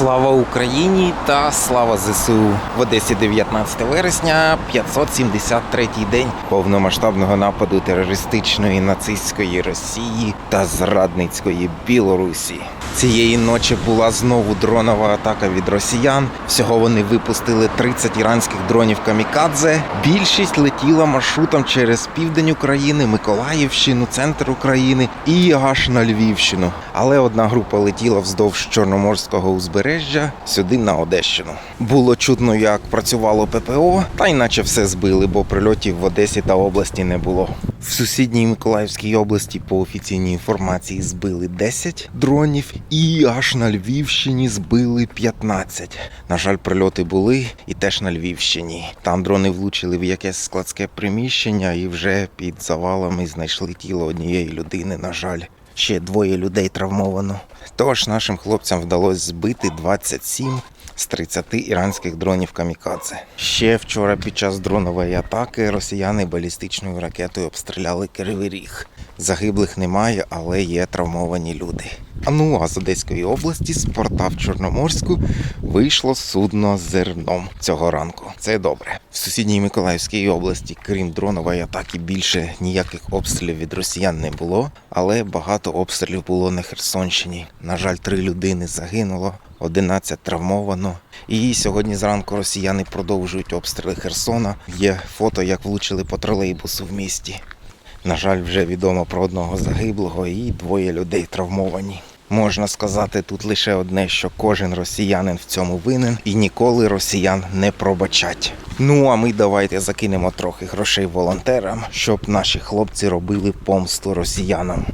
Слава Україні та слава ЗСУ в Одесі 19 вересня, 573-й день повномасштабного нападу терористичної нацистської Росії та зрадницької Білорусі. Цієї ночі була знову дронова атака від росіян. Всього вони випустили 30 іранських дронів камікадзе. Більшість летіла маршрутом через південь України, Миколаївщину, центр України і аж на Львівщину. Але одна група летіла вздовж Чорноморського узбережжя сюди на Одещину. Було чутно, як працювало ППО, та й наче все збили, бо прильотів в Одесі та області не було. В сусідній Миколаївській області по офіційній інформації збили 10 дронів, і аж на Львівщині збили 15. На жаль, прильоти були і теж на Львівщині. Там дрони влучили в якесь складське приміщення і вже під завалами знайшли тіло однієї людини. На жаль, ще двоє людей травмовано. Тож нашим хлопцям вдалося збити 27 з 30 іранських дронів камікадзе. Ще вчора під час дронової атаки росіяни балістичною ракетою обстріляли Кривий Ріг. Загиблих немає, але є травмовані люди. А ну а з Одеської області з порта в Чорноморську вийшло судно з зерном цього ранку. Це добре. В сусідній Миколаївській області, крім дронової атаки, більше ніяких обстрілів від росіян не було, але багато обстрілів було на Херсонщині. На жаль, три людини загинуло. 11 травмовано. І сьогодні зранку росіяни продовжують обстріли Херсона. Є фото, як влучили по тролейбусу в місті. На жаль, вже відомо про одного загиблого і двоє людей травмовані. Можна сказати тут лише одне, що кожен росіянин в цьому винен і ніколи росіян не пробачать. Ну а ми давайте закинемо трохи грошей волонтерам, щоб наші хлопці робили помсту росіянам.